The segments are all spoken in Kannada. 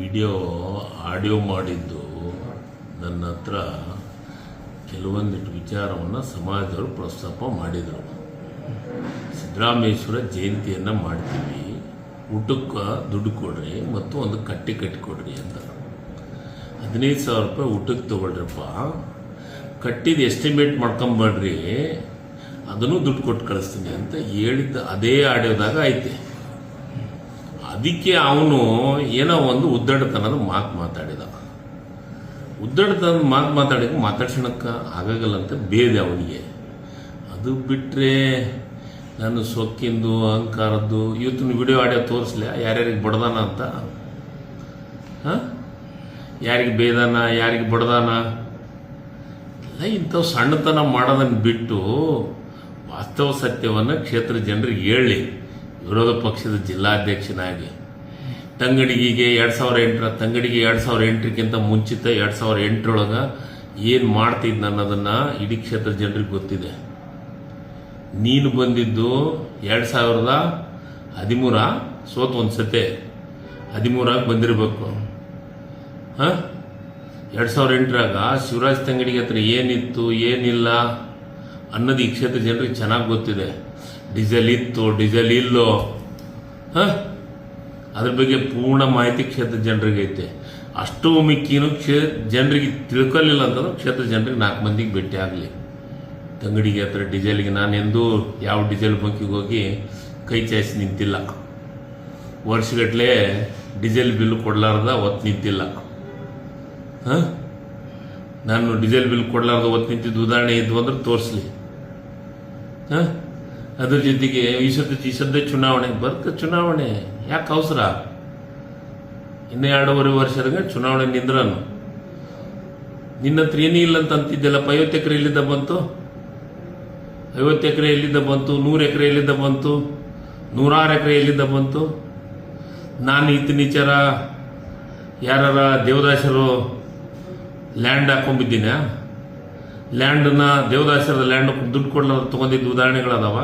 ವಿಡಿಯೋ ಆಡಿಯೋ ಮಾಡಿದ್ದು ನನ್ನ ಹತ್ರ ಕೆಲವೊಂದಿಟ್ಟು ವಿಚಾರವನ್ನು ಸಮಾಜದವರು ಪ್ರಸ್ತಾಪ ಮಾಡಿದರು. ಸಿದ್ದರಾಮೇಶ್ವರ ಜಯಂತಿಯನ್ನು ಮಾಡ್ತೀವಿ. ಊಟಕ್ಕೆ ದುಡ್ಡು ಕೊಡ್ರಿ ಮತ್ತು ಒಂದು ಕಟ್ಟಿ ಕಟ್ಟಿಕೊಡ್ರಿ ಅಂತ. ಹದಿನೈದು ಸಾವಿರ ರೂಪಾಯಿ ಊಟಕ್ಕೆ ತೊಗೊಳ್ರಪ್ಪ. ಕಟ್ಟಿದ ಎಸ್ಟಿಮೇಟ್ ಮಾಡ್ಕೊಂಬಡ್ರಿ ಅದನ್ನು ದುಡ್ಡು ಕೊಟ್ಟು ಕಳಿಸ್ತೀನಿ ಅಂತ ಹೇಳಿದ್ದ ಅದೇ ಆಡಿಯೋದಾಗ ಐತೆ ಅದಕ್ಕೆ ಅವನು ಏನೋ ಒಂದು ಉದ್ದಡತನದ ಮಾತು ಮಾತಾಡಿದ. ಉದ್ದಡತನದ ಮಾತು ಮಾತಾಡಿದ ಮಾತಾಡ್ಸೋಣಕ್ಕ ಅಂತ ಬೇದೆ ಅವನಿಗೆ. ಅದು ಬಿಟ್ಟರೆ ನಾನು ಸೊಕ್ಕಿಂದು, ಅಹಂಕಾರದ್ದು ಇವತ್ತಿನ ವಿಡಿಯೋ ಆಡಿಯೋ ತೋರಿಸ್ಲಿ, ಯಾರ್ಯಾರಿಗೆ ಬಡ್ದಾನ ಅಂತ? ಹಾಂ? ಯಾರಿಗೆ ಬೇದಾನ, ಯಾರಿಗೆ ಬಡ್ದಾನ? ಇಂಥವು ಸಣ್ಣತನ ಮಾಡೋದನ್ನು ಬಿಟ್ಟು ವಾಸ್ತವ ಸತ್ಯವನ್ನು ಕ್ಷೇತ್ರ ಜನರಿಗೆ ಹೇಳಿ. ವಿರೋಧ ಪಕ್ಷದ ಜಿಲ್ಲಾಧ್ಯಕ್ಷನಾಗಿ ತಂಗಡಿಗೆ ಎರಡು ಸಾವಿರ ಎಂಟರ, ತಂಗಡಿಗೆ ಎರಡು ಸಾವಿರ ಎಂಟರಿಗಿಂತ ಮುಂಚಿತ ಎರಡು ಸಾವಿರ ಎಂಟರೊಳಗೆ ಏನು ಮಾಡ್ತಿದ್ನ ಅನ್ನೋದನ್ನು ಇಡೀ ಕ್ಷೇತ್ರ ಜನರಿಗೆ ಗೊತ್ತಿದೆ. ನೀನು ಬಂದಿದ್ದು ಎರಡು ಸಾವಿರದ ಹದಿಮೂರ, ಸೋತ್ ಒಂದು ಸತೆ ಹದಿಮೂರಾಗ ಬಂದಿರಬೇಕು. ಹಾಂ? ಎರಡು ಸಾವಿರ ಎಂಟರಾಗ ಶಿವರಾಜ್ ತಂಗಡಿಗೆ ಹತ್ರ ಏನಿತ್ತು, ಏನಿಲ್ಲ ಅನ್ನೋದು ಈ ಕ್ಷೇತ್ರ ಜನರಿಗೆ ಚೆನ್ನಾಗಿ ಗೊತ್ತಿದೆ. ಡೀಸೆಲ್ ಇತ್ತು, ಡೀಸೆಲ್ ಇಲ್ಲೋ? ಹಾಂ? ಅದ್ರ ಬಗ್ಗೆ ಪೂರ್ಣ ಮಾಹಿತಿ ಕ್ಷೇತ್ರ ಜನರಿಗೆ ಐತೆ. ಅಷ್ಟು ಮಿಕ್ಕಿನೂ ಕ್ಷೇ, ಜನರಿಗೆ ತಿಳ್ಕೊಳ್ಳಿಲ್ಲ ಅಂತಂದ್ರೆ ಕ್ಷೇತ್ರ ಜನರಿಗೆ ನಾಲ್ಕು ಮಂದಿಗೆ ಭೇಟಿ ಆಗಲಿ. ತಂಗಡಿಗೆ ಹತ್ರ ಡೀಸೆಲ್ಗೆ ನಾನು ಎಂದೂ ಯಾವ ಡೀಸೆಲ್ ಬಂಕಿಗೆ ಹೋಗಿ ಕೈ ಚಾಯಿಸಿ ನಿಂತಿಲ್ಲ. ವರ್ಷಗಟ್ಟಲೆ ಡೀಸೆಲ್ ಬಿಲ್ ಕೊಡಲಾರ್ದ ಒತ್ತು ನಿಂತಿಲ್ಲ. ಹಾಂ? ನಾನು ಡೀಸೆಲ್ ಬಿಲ್ ಕೊಡಲಾರ್ದ ಒತ್ತು ನಿಂತಿದ್ದು ಉದಾಹರಣೆ ಇದ್ವು ಅಂದ್ರೆ ತೋರಿಸ್ಲಿ. ಹಾಂ? ಅದ್ರ ಜೊತೆಗೆ ಈ ಸತಿ ಈ ಸದ್ಯ ಚುನಾವಣೆ ಬರ್ತ ಚುನಾವಣೆ ಯಾಕೆ ಅವಸರ? ಇನ್ನು ಎರಡೂವರೆ ವರ್ಷದಾಗ ಚುನಾವಣೆ ನಿಂದ್ರನು. ನಿನ್ನ ಹತ್ರ ಏನೂ ಇಲ್ಲ ಅಂತ ಐವತ್ತು ಎಕರೆ ಎಲ್ಲಿಂದ ಬಂತು? ಐವತ್ತು ಎಕರೆ ಎಲ್ಲಿದ್ದ ಬಂತು? ನೂರು ಎಕರೆ ಎಲ್ಲಿದ್ದ ಬಂತು? ನೂರಾರು ಎಕರೆ ಎಲ್ಲಿದ್ದ ಬಂತು? ನಾನು ಇತ್ತಿನಿಚಾರ ಯಾರ ದೇವದಾಸರು ಲ್ಯಾಂಡ್ ಹಾಕೊಂಬಿದ್ದೀನ? ಲ್ಯಾಂಡನ್ನ ದೇವದಾಸರ ಲ್ಯಾಂಡ್ ದುಡ್ಡು ಕೊಡ್ಲಾರ ತೊಗೊಂಡಿದ್ದ ಉದಾಹರಣೆಗಳದಾವ?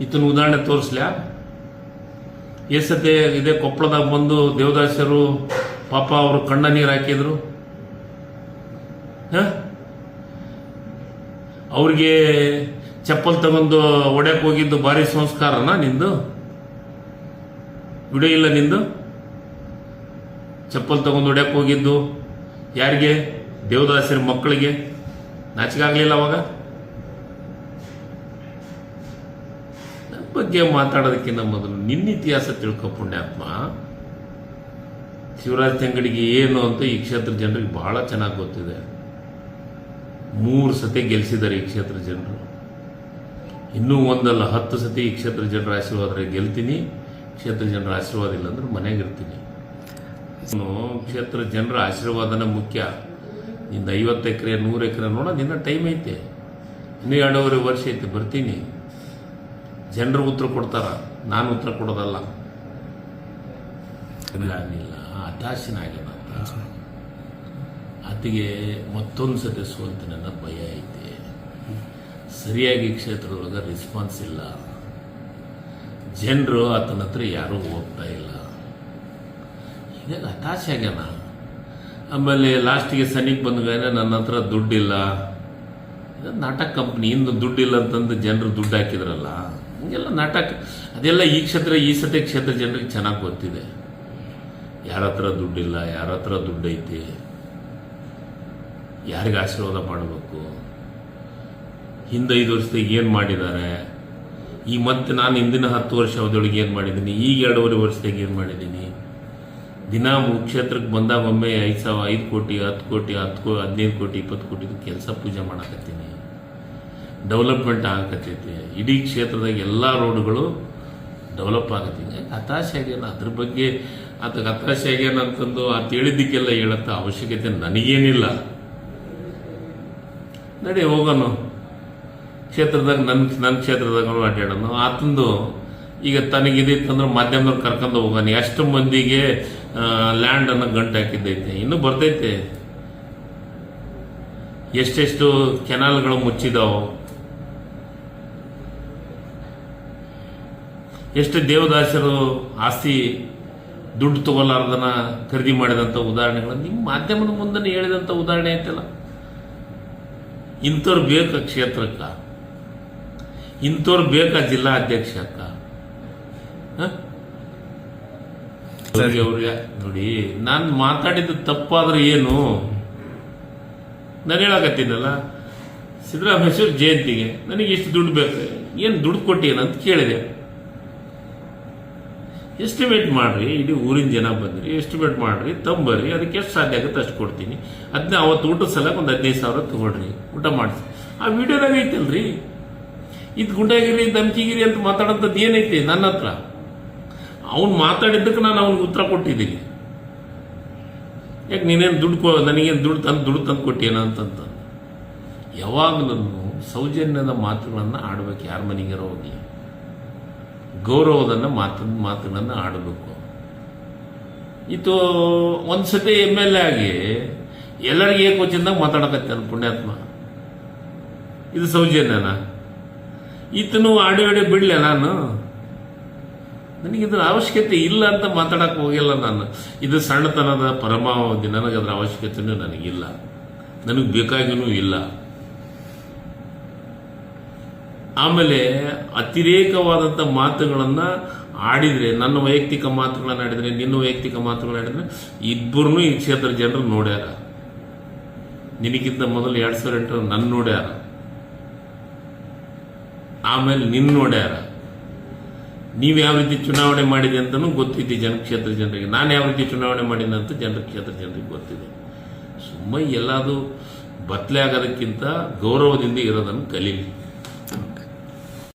ಇತನ ಉದಾಹರಣೆ ತೋರಿಸ್ಲ್ಯಾ? ಎಷ್ಟತೆ ಇದೇ ಕೊಪ್ಪಳದಾಗ ಬಂದು ದೇವದಾಸರು ಪಾಪ ಅವರು ಕಣ್ಣ ನೀರು ಹಾಕಿದ್ರು? ಅವ್ರಿಗೆ ಚಪ್ಪಲ್ ತಗೊಂಡು ಒಡೆಯಕ್ಕೆ ಹೋಗಿದ್ದು ಭಾರಿ ಸಂಸ್ಕಾರನ ನಿಂದು? ವಿಡಿಯೋ ಇಲ್ಲ ನಿಂದು? ಚಪ್ಪಲ್ ತಗೊಂಡು ಹೊಡ್ಯಕ್ಕೆ ಹೋಗಿದ್ದು ಯಾರಿಗೆ? ದೇವದಾಸರ ಮಕ್ಕಳಿಗೆ. ನಾಚಿಕಾಗ್ಲಿಲ್ಲ ಅವಾಗ? ಬಗ್ಗೆ ಮಾತಾಡೋದಕ್ಕಿಂತ ಮೊದಲು ನಿನ್ನ ಇತಿಹಾಸ ತಿಳ್ಕೊ ಪುಣ್ಯಾತ್ಮ. ಶಿವರಾಜ್ ತಂಗಡಿಗೆ ಏನು ಅಂತ ಈ ಕ್ಷೇತ್ರ ಜನರಿಗೆ ಬಹಳ ಚೆನ್ನಾಗಿ ಗೊತ್ತಿದೆ. ಮೂರು ಸತಿ ಗೆಲ್ಲಿಸಿದ್ದಾರೆ ಈ ಕ್ಷೇತ್ರ ಜನರು. ಇನ್ನೂ ಒಂದಲ್ಲ, ಹತ್ತು ಸತಿ ಈ ಕ್ಷೇತ್ರ ಜನರ ಆಶೀರ್ವಾದ ಗೆಲ್ತೀನಿ, ಕ್ಷೇತ್ರ ಜನರ ಆಶೀರ್ವಾದ ಇಲ್ಲ ಅಂದ್ರೆ ಮನೆಗೆ ಇರ್ತೀನಿ. ಕ್ಷೇತ್ರ ಜನರ ಆಶೀರ್ವಾದನ ಮುಖ್ಯ. ನಿನ್ನ ಐವತ್ತು ಎಕರೆ, ನೂರು ಎಕರೆ ನೋಡ ನಿನ್ನ ಟೈಮ್ ಐತೆ. ಇನ್ನೂ ಎರಡೂವರೆ ವರ್ಷ ಐತೆ, ಬರ್ತೀನಿ. ಜನರು ಉತ್ತರ ಕೊಡ್ತಾರ, ನಾನು ಉತ್ತರ ಕೊಡೋದಲ್ಲ. ಇಲ್ಲ ಇಲ್ಲ ಹತಾಶನಾಗ್ಯಾನ ಆತಿಗೆ ಮತ್ತೊಂದು ಸತಿ ಸೋಲ್ತೀನಿ ನನ್ನ ಭಯ ಐತೆ. ಸರಿಯಾಗಿ ಕ್ಷೇತ್ರದೊಳಗೆ ರೆಸ್ಪಾನ್ಸ್ ಇಲ್ಲ. ಜನರು ಆತನ ಹತ್ರ ಯಾರೂ ಹೋಗ್ತಾ ಇಲ್ಲ. ಈಗ ಹತಾಶೆ ಆಗ್ಯಾನ? ಆಮೇಲೆ ಲಾಸ್ಟಿಗೆ ಸನಿಗೆ ಬಂದಾಗ ನನ್ನ ಹತ್ರ ದುಡ್ಡಿಲ್ಲ. ನಾಟಕ ಕಂಪ್ನಿ ಇಂದು ದುಡ್ಡಿಲ್ಲ ಅಂತಂದು ಜನರು ದುಡ್ಡು ಹಾಕಿದ್ರಲ್ಲ? ಹಂಗೆಲ್ಲ ನಾಟಕ. ಅದೆಲ್ಲ ಈ ಕ್ಷೇತ್ರ, ಈ ಸತಿ ಕ್ಷೇತ್ರ ಜನರಿಗೆ ಚೆನ್ನಾಗಿ ಗೊತ್ತಿದೆ. ಯಾರ ಹತ್ರ ದುಡ್ಡಿಲ್ಲ, ಯಾರ ಹತ್ರ ದುಡ್ಡೈತಿ, ಯಾರಿಗೆ ಆಶೀರ್ವಾದ ಮಾಡಬೇಕು? ಹಿಂದೆ ಐದು ವರ್ಷದಾಗ ಏನು ಮಾಡಿದ್ದಾರೆ? ಈ ಮತ್ತೆ ನಾನು ಹಿಂದಿನ ಹತ್ತು ವರ್ಷ ಅವಧಿಯೊಳಗೆ ಏನು ಮಾಡಿದ್ದೀನಿ? ಈಗ ಎರಡೂವರೆ ವರ್ಷದಾಗ ಏನು ಮಾಡಿದ್ದೀನಿ? ದಿನ ಕ್ಷೇತ್ರಕ್ಕೆ ಬಂದಾಗ ಒಮ್ಮೆ ಐದು ಸಾವಿರ, ಐದು ಕೋಟಿ, ಹತ್ತು ಕೋಟಿ, ಹತ್ತು ಕೋ, ಹದಿನೈದು ಕೋಟಿ, ಇಪ್ಪತ್ತು ಕೋಟಿ ಕೆಲಸ ಪೂಜೆ ಮಾಡಕತ್ತೀನಿ. ಡೆವಲಪ್ಮೆಂಟ್ ಆಗಕತ್ತೈತಿ. ಇಡೀ ಕ್ಷೇತ್ರದಾಗ ಎಲ್ಲ ರೋಡ್ಗಳು ಡೆವಲಪ್ ಆಗತ್ತೀನಿ ಹತಾಶೆ ಆಗ್ಯಾನ ಅದ್ರ ಬಗ್ಗೆ ಆತಗೆ ಹತಾಶೆ ಆಗ್ಯಾನ ಅಂತಂದು ಆ ತಿಳಿದಿಕ್ಕೆಲ್ಲ ಹೇಳತ್ತ ಅವಶ್ಯಕತೆ ನನಗೇನಿಲ್ಲ. ನಡಿ ಹೋಗೋಣ. ಕ್ಷೇತ್ರದಾಗ ನನ್ನ ನನ್ನ ಕ್ಷೇತ್ರದಾಗ ಅಡ್ಡಾಡೋನು ಆತಂದು ಈಗ ತನಗಿದಿತ್ತಂದ್ರೆ ಮಾಧ್ಯಮದವ್ರು ಕರ್ಕೊಂಡು ಹೋಗೋಣ. ಎಷ್ಟು ಮಂದಿಗೆ ಲ್ಯಾಂಡ್ ಅನ್ನ ಗಂಟು ಹಾಕಿದ್ದೈತೆ. ಇನ್ನೂ ಬರ್ತೈತೆ. ಎಷ್ಟೆಷ್ಟು ಕೆನಾಲ್ಗಳು ಮುಚ್ಚಿದಾವು. ಎಷ್ಟು ದೇವದಾಸರು ಆಸ್ತಿ ದುಡ್ಡು ತಗೊಲಾರ್ದನ ಖರೀದಿ ಮಾಡಿದಂಥ ಉದಾಹರಣೆಗಳು ನಿಮ್ಮ ಮಾಧ್ಯಮದ ಮುಂದೆ ಹೇಳಿದಂಥ ಉದಾಹರಣೆ ಐತಲ್ಲ? ಇಂಥವ್ರು ಬೇಕಾ ಕ್ಷೇತ್ರಕ್ಕ? ಇಂಥವ್ರು ಬೇಕಾ ಜಿಲ್ಲಾ ಅಧ್ಯಕ್ಷಕ್ಕ? ಅವ್ರಿಗೆ ಅವ್ರಿಗೆ ನೋಡಿ ನಾನು ಮಾತಾಡಿದ್ದು ತಪ್ಪಾದ್ರೆ ಏನು? ನಾನು ಹೇಳಕತ್ತೀನಲ್ಲ ಸಿದ್ದರಾಮೇಶ್ವರ ಜಯಂತಿಗೆ. ನನಗೆ ಇಷ್ಟು ದುಡ್ಡು ಬೇಕು. ಏನು ದುಡ್ಡು ಕೊಟ್ಟೇನಂತ ಕೇಳಿದೆ. ಎಸ್ಟಿಮೇಟ್ ಮಾಡ್ರಿ, ಇಡೀ ಊರಿನ ಜನ ಬಂದ್ರಿ ಎಸ್ಟಿಮೇಟ್ ಮಾಡ್ರಿ, ತಂಬರ್ರಿ, ಅದಕ್ಕೆ ಎಷ್ಟು ಸಾಧ್ಯ ಆಗುತ್ತೆ ಅಷ್ಟು ಕೊಡ್ತೀನಿ. ಅದನ್ನ ಅವತ್ತು ಊಟದ ಸಲಕ್ಕೆ ಒಂದು ಹದಿನೈದು ಸಾವಿರ ತಗೊಳ್ರಿ, ಊಟ ಮಾಡಿಸಿ. ಆ ವಿಡಿಯೋದಾಗ ಐತಲ್ರಿ? ಇದು ಗುಂಡಾಗಿರಿ ಧಮ್ಕಿಗಿರಿ ಅಂತ ಮಾತಾಡೋಂಥದ್ದು ಏನೈತಿ ನನ್ನ ಹತ್ರ? ಅವ್ನು ಮಾತಾಡಿದ್ದಕ್ಕೆ ನಾನು ಅವ್ನಿಗೆ ಉತ್ತರ ಕೊಟ್ಟಿದ್ದೀನಿ. ಯಾಕೆ ನೀನೇನು ದುಡ್ಡು ಕೊ, ನನಗೇನು ದುಡ್ಡು ತಂದು ದುಡ್ಡು ತಂದು ಕೊಟ್ಟೇನ ಅಂತಂತ? ಯಾವಾಗಲೂ ಸೌಜನ್ಯದ ಮಾತುಗಳನ್ನು ಆಡ್ಬೇಕು ಯಾರ ಮನೆಗೆ ಹೋಗಿ ಗೌರವದನ್ನ ಮಾತು, ಮಾತುಗಳನ್ನು ಆಡಬೇಕು. ಒಂದು ಸತಿ ಎಂ ಎಲ್ ಎ ಆಗಿ ಎಲ್ಲರಿಗೆ ಏಕೋಚಿಂದಾಗ ಮಾತಾಡಕತ್ತಾನ ಪುಣ್ಯಾತ್ಮ. ಇದು ಸೌಜನ್ಯನ? ಈತನು ಆಡಿ ಆಡಿ ಬಿಡಲೆ ನಾನು. ನನಗಿದ್ರ ಅವಶ್ಯಕತೆ ಇಲ್ಲ ಅಂತ ಮಾತಾಡಕ್ಕೆ ಹೋಗಿಲ್ಲ ನಾನು. ಇದು ಸಣ್ಣತನದ ಪರಮಾವಧಿ ನನಗೆ ಅದರ ಅವಶ್ಯಕತೆನೂ ನನಗಿಲ್ಲ. ನನಗೆ ಬೇಕಾಗಿನೂ ಇಲ್ಲ. ಆಮೇಲೆ ಅತಿರೇಕವಾದಂಥ ಮಾತುಗಳನ್ನು ಆಡಿದರೆ, ನನ್ನ ವೈಯಕ್ತಿಕ ಮಾತುಗಳನ್ನು ಆಡಿದರೆ, ನಿನ್ನ ವೈಯಕ್ತಿಕ ಮಾತುಗಳನ್ನ ಆಡಿದರೆ, ಇಬ್ಬರನ್ನು ಈ ಕ್ಷೇತ್ರದ ಜನರು ನೋಡ್ಯಾರ. ನಿನಗಿಂತ ಮೊದಲು ಎರಡು ಸಾವಿರ ಎಂಟರ ನನ್ನ ನೋಡ್ಯಾರ. ಆಮೇಲೆ ನಿನ್ನ ನೋಡ್ಯಾರ. ನೀವು ಯಾವ ರೀತಿ ಚುನಾವಣೆ ಮಾಡಿದೆ ಅಂತಲೂ ಗೊತ್ತಿದೆ ಜನ ಕ್ಷೇತ್ರ ಜನರಿಗೆ. ನಾನು ಯಾವ ರೀತಿ ಚುನಾವಣೆ ಮಾಡಿದೆ ಅಂತ ಜನರ ಕ್ಷೇತ್ರ ಜನರಿಗೆ ಗೊತ್ತಿದೆ. ಸುಮ್ಮ ಎಲ್ಲದು ಬತ್ಲೆ ಆಗೋದಕ್ಕಿಂತ ಗೌರವದಿಂದ ಇರೋದನ್ನು ಕಲೀಲಿ.